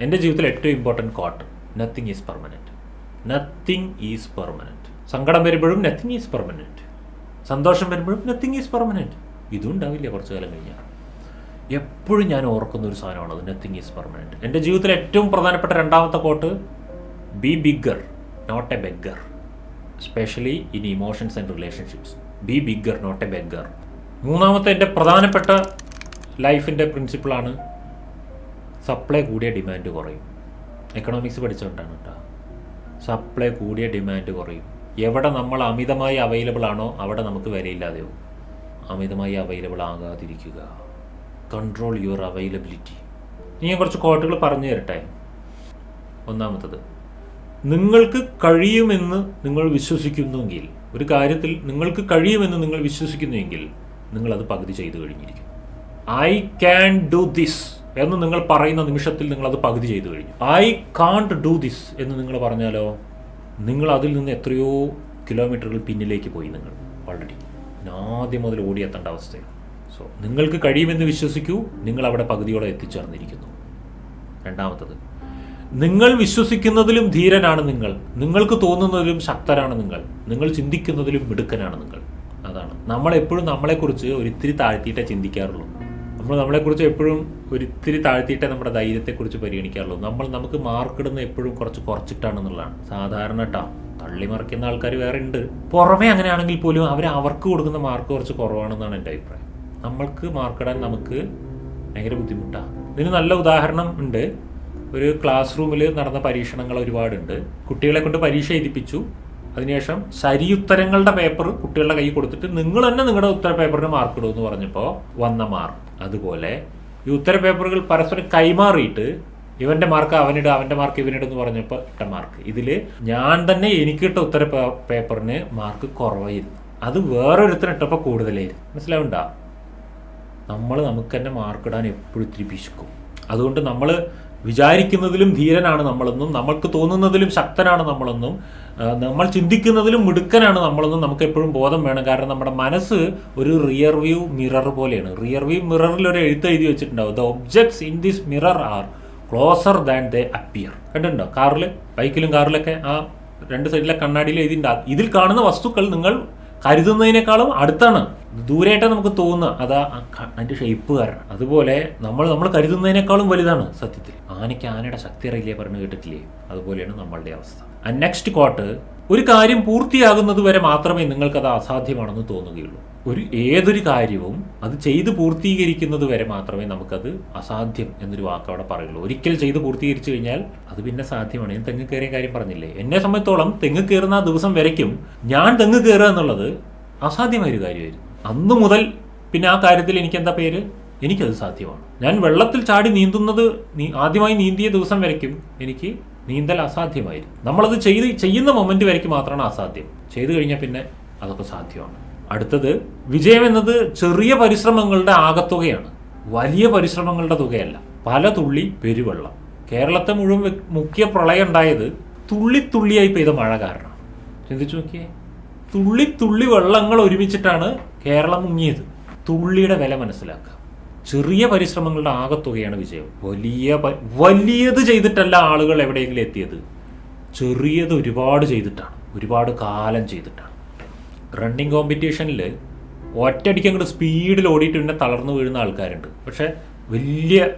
എന്റെ ജീവിതത്തിൽ ഏറ്റവും important quote nothing is permanent nothing is permanent സങ്കടം വരുമ്പോഴും നത്തിങ് ഈസ് പെർമനന്റ് സന്തോഷം വരുമ്പോഴും നത്തിങ് ഈസ് പെർമനന്റ് ഇതും ഉണ്ടാവില്ല കുറച്ച് കാലം കഴിഞ്ഞാൽ. എപ്പോഴും ഞാൻ ഓർക്കുന്ന ഒരു സാധനമാണത് നത്തിങ് ഈസ് പെർമനന്റ് എന്റെ ജീവിതത്തിൽ ഏറ്റവും പ്രധാനപ്പെട്ട രണ്ടാമത്തെ quote be bigger not a beggar specially in emotions and relationships be bigger not a beggar മൂന്നാമത്തെ എന്റെ പ്രധാനപ്പെട്ട ലൈഫിന്റെ പ്രിൻസിപ്പിളാണ് സപ്ലൈ കൂടിയ ഡിമാൻഡ് കുറയും. എക്കണോമിക്സ് പഠിച്ചുകൊണ്ടാണ് കേട്ടോ സപ്ലൈ കൂടിയ ഡിമാൻഡ് കുറയും. എവിടെ നമ്മൾ അമിതമായി അവൈലബിൾ ആണോ അവിടെ നമുക്ക് വിലയില്ലാതെയാവും അമിതമായി അവൈലബിൾ ആകാതിരിക്കുക. കൺട്രോൾ യുവർ അവൈലബിലിറ്റി ഇനി ഞാൻ കുറച്ച് കോട്ടുകൾ പറഞ്ഞു തരട്ടെ. ഒന്നാമത്തത് നിങ്ങൾക്ക് കഴിയുമെന്ന് നിങ്ങൾ വിശ്വസിക്കുന്നുവെങ്കിൽ ഒരു കാര്യത്തിൽ നിങ്ങൾക്ക് കഴിയുമെന്ന് നിങ്ങൾ വിശ്വസിക്കുന്നുവെങ്കിൽ നിങ്ങളത് പകുതി ചെയ്തു കഴിഞ്ഞിരിക്കും. ഐ ക്യാൻ ഡു ദിസ് എന്ന് നിങ്ങൾ പറയുന്ന നിമിഷത്തിൽ നിങ്ങൾ അത് പകുതി ചെയ്തു കഴിഞ്ഞു. ഐ കാണ്ട് ഡു ദിസ് എന്ന് നിങ്ങൾ പറഞ്ഞാലോ? നിങ്ങൾ അതിൽ നിന്ന് എത്രയോ കിലോമീറ്ററുകൾ പിന്നിലേക്ക് പോയി നിങ്ങൾ ഓൾറെഡി ആദ്യം മുതൽ ഓടിയെത്തേണ്ട അവസ്ഥയാണ്. സോ നിങ്ങൾക്ക് കഴിയുമെന്ന് വിശ്വസിക്കൂ. നിങ്ങൾ അവിടെ പകുതിയോടെ എത്തിച്ചേർന്നിരിക്കുന്നു. രണ്ടാമത്തത് നിങ്ങൾ വിശ്വസിക്കുന്നതിലും ധീരനാണ് നിങ്ങൾ. നിങ്ങൾക്ക് തോന്നുന്നതിലും ശക്തരാണ് നിങ്ങൾ. നിങ്ങൾ ചിന്തിക്കുന്നതിലും മിടുക്കനാണ് നിങ്ങൾ. അതാണ്. നമ്മളെപ്പോഴും നമ്മളെക്കുറിച്ച് ഒരിത്തിരി താഴ്ത്തിയിട്ടേ ചിന്തിക്കാറുള്ളൂ. നമ്മൾ നമ്മളെക്കുറിച്ച് എപ്പോഴും ഒരിത്തിരി താഴ്ത്തിയിട്ടേ നമ്മുടെ ധൈര്യത്തെക്കുറിച്ച് പരിഗണിക്കാറുള്ളൂ. നമ്മൾ നമുക്ക് മാർക്കിടുന്ന എപ്പോഴും കുറച്ച് കുറച്ചിട്ടാണെന്നുള്ളതാണ്. സാധാരണ ട്ടാ തള്ളി മറിക്കുന്ന ആൾക്കാർ വേറെ ഉണ്ട്. പുറമേ അങ്ങനെയാണെങ്കിൽ പോലും അവർ അവർക്ക് കൊടുക്കുന്ന മാർക്ക് കുറച്ച് കുറവാണെന്നാണ് എന്റെ അഭിപ്രായം. നമ്മൾക്ക് മാർക്കിടാൻ നമുക്ക് ഭയങ്കര ബുദ്ധിമുട്ടാണ് ഇതിന് നല്ല ഉദാഹരണം ഉണ്ട്. ഒരു ക്ലാസ് റൂമിൽ നടന്ന പരീക്ഷണങ്ങൾ ഒരുപാടുണ്ട്. കുട്ടികളെ കൊണ്ട് പരീക്ഷ എഴുതിപ്പിച്ചു. അതിനുശേഷം ശരിയുത്തരങ്ങളുടെ പേപ്പർ കുട്ടികളുടെ കൈ കൊടുത്തിട്ട് നിങ്ങൾ തന്നെ നിങ്ങളുടെ ഉത്തര പേപ്പറിന് മാർക്ക് ഇടും എന്ന് പറഞ്ഞപ്പോൾ വന്ന മാർക്ക് അതുപോലെ ഈ ഉത്തര പേപ്പറുകൾ പരസ്പരം കൈമാറിയിട്ട് ഇവന്റെ മാർക്ക് അവനിട അവന്റെ മാർക്ക് ഇവനിടെന്ന് പറഞ്ഞപ്പോൾ ഇട്ട മാർക്ക് ഇതിൽ ഞാൻ തന്നെ എനിക്കിട്ട ഉത്തര പേപ്പറിന് മാർക്ക് കുറവായിരുന്നു. അത് വേറൊരുത്തരിട്ടപ്പോൾ കൂടുതലായിരുന്നു. മനസ്സിലാവുണ്ടോ നമ്മൾ നമുക്ക് തന്നെ മാർക്ക് ഇടാൻ എപ്പോഴും ഇത്തിരി പിശുക്കും. അതുകൊണ്ട് നമ്മൾ വിചാരിക്കുന്നതിലും ധീരനാണ് നമ്മളെന്നും നമ്മൾക്ക് തോന്നുന്നതിലും ശക്തനാണ് നമ്മളെന്നും നമ്മൾ ചിന്തിക്കുന്നതിലും മിടുക്കനാണ് നമ്മളെന്നും നമുക്ക് എപ്പോഴും ബോധം വേണം. കാരണം നമ്മുടെ മനസ്സ് ഒരു റിയർ വ്യൂ മിറർ പോലെയാണ്. റിയർ വ്യൂ മിററിൽ ഒരു എഴുത്ത് എഴുതി വെച്ചിട്ടുണ്ടാവും. The objects in this mirror are closer than they appear കണ്ടിട്ടുണ്ടോ? കാറിൽ ബൈക്കിലും കാറിലൊക്കെ ആ രണ്ട് സൈഡിലെ കണ്ണാടിയിൽ എഴുതിയിട്ടുണ്ടാകും ഇതിൽ കാണുന്ന വസ്തുക്കൾ നിങ്ങൾ കരുതുന്നതിനേക്കാളും അടുത്താണ്. ദൂരെയായിട്ട് നമുക്ക് തോന്നുക. അതാ അതിന്റെ ഷേപ്പ് കാരണം. അതുപോലെ നമ്മൾ നമ്മൾ കരുതുന്നതിനേക്കാളും വലുതാണ് സത്യത്തിൽ. ആനയ്ക്ക് ആനയുടെ ശക്തി അറിയില്ലേ പറഞ്ഞു കേട്ടിട്ടില്ലേ? അതുപോലെയാണ് നമ്മളുടെ അവസ്ഥ. നെക്സ്റ്റ് കോട്ട് ഒരു കാര്യം പൂർത്തിയാകുന്നത് വരെ മാത്രമേ നിങ്ങൾക്കത് അസാധ്യമാണെന്ന് തോന്നുകയുള്ളൂ. ഒരു ഏതൊരു കാര്യവും അത് ചെയ്ത് പൂർത്തീകരിക്കുന്നത് വരെ മാത്രമേ നമുക്കത് അസാധ്യം എന്നൊരു വാക്ക് അവിടെ പറയുള്ളൂ. ഒരിക്കൽ ചെയ്ത് പൂർത്തീകരിച്ചു കഴിഞ്ഞാൽ അത് പിന്നെ സാധ്യമാണ്. ഞാൻ തെങ്ങ് കയറിയ കാര്യം പറഞ്ഞില്ലേ? എന്നെ സംബന്ധിച്ചോളം തെങ്ങ് കയറുന്ന ആ ദിവസം വരയ്ക്കും. ഞാൻ തെങ്ങ് കയറുക എന്നുള്ളത് അസാധ്യമായൊരു കാര്യമായിരുന്നു. അന്ന് മുതൽ പിന്നെ ആ കാര്യത്തിൽ എനിക്ക് എന്താ പേര്? എനിക്കത് സാധ്യമാണ്. ഞാൻ വെള്ളത്തിൽ ചാടി നീന്തുന്നത് നീ ആദ്യമായി നീന്തിയ ദിവസം വരയ്ക്കും എനിക്ക് നീന്തൽ അസാധ്യമായിരുന്നു. നമ്മളത് ചെയ്ത് ചെയ്യുന്ന മൊമെന്റ് വരയ്ക്ക് മാത്രമാണ് അസാധ്യം. ചെയ്തു കഴിഞ്ഞാൽ പിന്നെ അതൊക്കെ സാധ്യമാണ്. അടുത്തത് വിജയം എന്നത് ചെറിയ പരിശ്രമങ്ങളുടെ ആകത്തുകയാണ്. വലിയ പരിശ്രമങ്ങളുടെ തുകയല്ല. പല തുള്ളി പെരുവെള്ളം. കേരളത്തെ മുഴുവൻ മുഖ്യ പ്രളയം ഉണ്ടായത് തുള്ളി തുള്ളിയായി പെയ്ത മഴ കാരണം. ചിന്തിച്ചു നോക്കിയേ. തുള്ളി തുള്ളി വെള്ളങ്ങൾ ഒരുമിച്ചിട്ടാണ് കേരളം മുങ്ങിയത് തുള്ളിയുടെ വില മനസ്സിലാക്കുക. ചെറിയ പരിശ്രമങ്ങളുടെ ആകത്തുകയാണ് വിജയം. വലിയ വലിയത് ചെയ്തിട്ടല്ല ആളുകൾ എവിടെയെങ്കിലും എത്തിയത്. ചെറിയത് ഒരുപാട് ചെയ്തിട്ടാണ്. ഒരുപാട് കാലം ചെയ്തിട്ടാണ്. റണ്ണിങ് കോമ്പറ്റീഷനിൽ ഒറ്റയടിക്ക് അങ്ങോട്ട് സ്പീഡിൽ ഓടിയിട്ട് പിന്നെ തളർന്നു വീഴുന്ന ആൾക്കാരുണ്ട്. പക്ഷേ വലിയ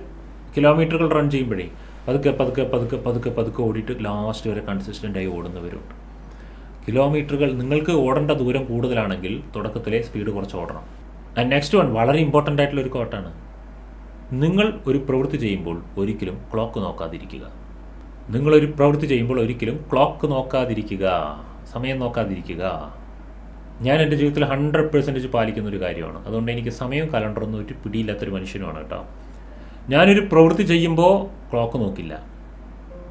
കിലോമീറ്ററുകൾ റൺ ചെയ്യുമ്പോഴേ പതുക്കെ പതുക്കെ പതുക്കെ പതുക്കെ പതുക്കെ ഓടിയിട്ട് ലാസ്റ്റ് വരെ കൺസിസ്റ്റന്റായി ഓടുന്നവരുണ്ട്. കിലോമീറ്ററുകൾ നിങ്ങൾക്ക് ഓടേണ്ട ദൂരം കൂടുതലാണെങ്കിൽ തുടക്കത്തിലെ സ്പീഡ് കുറച്ച് ഓടണം. ആൻഡ് നെക്സ്റ്റ് വൺ വളരെ ഇമ്പോർട്ടന്റ് ആയിട്ടുള്ള ഒരു കോട്ടാണ് നിങ്ങൾ ഒരു പ്രവൃത്തി ചെയ്യുമ്പോൾ ഒരിക്കലും ക്ലോക്ക് നോക്കാതിരിക്കുക. നിങ്ങളൊരു പ്രവൃത്തി ചെയ്യുമ്പോൾ ഒരിക്കലും ക്ലോക്ക് നോക്കാതിരിക്കുക. സമയം നോക്കാതിരിക്കുക. ഞാൻ എന്റെ ജീവിതത്തിൽ ഹൺഡ്രഡ് പെർസെന്റേജ് പാലിക്കുന്ന ഒരു കാര്യമാണ്. അതുകൊണ്ട് എനിക്ക് സമയവും കലണ്ടറൊന്നും ഒരു പിടിയില്ലാത്തൊരു മനുഷ്യനുമാണ് കേട്ടോ. ഞാനൊരു പ്രവൃത്തി ചെയ്യുമ്പോൾ ക്ലോക്ക് നോക്കില്ല.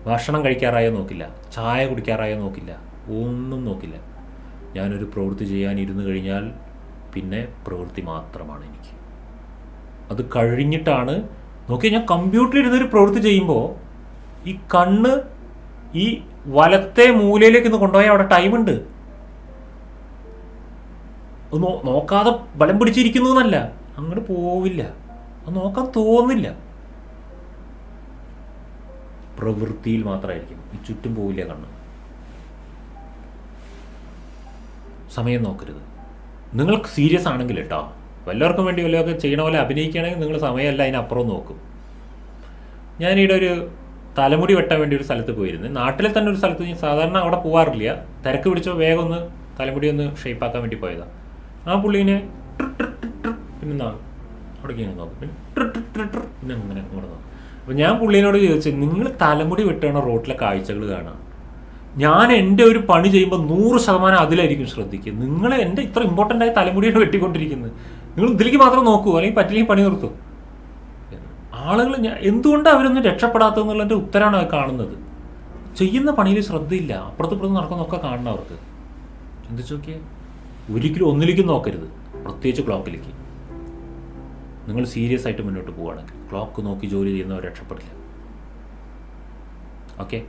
ഭക്ഷണം കഴിക്കാറായോ നോക്കില്ല. ചായ കുടിക്കാറായോ നോക്കില്ല. ഒന്നും നോക്കില്ല. ഞാനൊരു പ്രവൃത്തി ചെയ്യാൻ ഇരുന്നു കഴിഞ്ഞാൽ പിന്നെ പ്രവൃത്തി മാത്രമാണ് എനിക്ക്. അത് കഴിഞ്ഞിട്ടാണ് നോക്കിയാൽ ഞാൻ കമ്പ്യൂട്ടറിൽ ഇരുന്നൊരു പ്രവൃത്തി ചെയ്യുമ്പോൾ ഈ കണ്ണ് ഈ വലത്തെ മൂലയിലേക്ക് ഒന്ന് കൊണ്ടുപോയാൽ അവിടെ ടൈമുണ്ട്. അത് നോ- നോക്കാതെ ബലം പിടിച്ചിരിക്കുന്നു എന്നല്ല. അങ്ങോട്ട് പോവില്ല. അത് നോക്കാൻ തോന്നില്ല പ്രവൃത്തിയിൽ മാത്രമായിരിക്കും ഈ ചുറ്റും പോവില്ല കണ്ണ്. സമയം നോക്കരുത്. നിങ്ങൾക്ക് സീരിയസ് ആണെങ്കിൽ കേട്ടോ വല്ലവർക്കും വേണ്ടി വല്ലതൊക്കെ ചെയ്യണ പോലെ അഭിനയിക്കുകയാണെങ്കിൽ നിങ്ങൾ സമയമല്ല അതിനപ്പുറം നോക്കും. ഞാനിവിടെ ഒരു തലമുടി വെട്ടാൻ വേണ്ടി ഒരു സ്ഥലത്ത് പോയിരുന്നു. നാട്ടിലെ തന്നെ ഒരു സ്ഥലത്ത് ഞാൻ സാധാരണ അവിടെ പോകാറില്ല തിരക്ക് പിടിച്ചോ വേഗം ഒന്ന് തലമുടി ഒന്ന് ഷേപ്പാക്കാൻ വേണ്ടി പോയതാണ് ആ പുള്ളീനെ ട്രിർ ട്രിർ ട്രിർ ട്രിർ പിന്നെ എന്താ അവിടേക്ക് ഇങ്ങനെ നോക്കും. പിന്നെ പിന്നെ അങ്ങനെ അങ്ങോട്ട് നോക്കും. അപ്പോൾ ഞാൻ പുള്ളീനോട് ചോദിച്ചു നിങ്ങൾ തലമുടി വെട്ടാണോ റോട്ടിലെ കാഴ്ചകൾ കാണാം. ഞാൻ എന്റെ ഒരു പണി ചെയ്യുമ്പോൾ നൂറ് ശതമാനം അതിലായിരിക്കും ശ്രദ്ധിക്കുക. നിങ്ങൾ എന്റെ ഇത്ര ഇമ്പോർട്ടന്റ് ആയ തലമുടിയാണ് വെട്ടിക്കൊണ്ടിരിക്കുന്നത്. നിങ്ങൾ ഇതിലേക്ക് മാത്രം നോക്കൂ അല്ലെങ്കിൽ പറ്റില്ലെങ്കിൽ പണി നിർത്തൂ. ആളുകൾ എന്തുകൊണ്ട് അവരൊന്നും രക്ഷപ്പെടാത്തതെന്നുള്ളതിന്റെ ഉത്തരമാണ് കാണുന്നത്. ചെയ്യുന്ന പണിയിൽ ശ്രദ്ധയില്ല. അപ്പുറത്തിപ്പുറത്ത് നടക്കുന്നൊക്കെ കാണണം അവർക്ക്. ചിന്തിച്ചു നോക്കിയേ. ഒരിക്കലും ഒന്നിലേക്കും നോക്കരുത്. പ്രത്യേകിച്ച് ക്ലോക്കിലേക്ക്. നിങ്ങൾ സീരിയസ് ആയിട്ട് മുന്നോട്ട് പോവുകയാണെങ്കിൽ ക്ലോക്ക് നോക്കി ജോലി ചെയ്യുന്നവർ രക്ഷപ്പെടില്ല. ഓക്കെ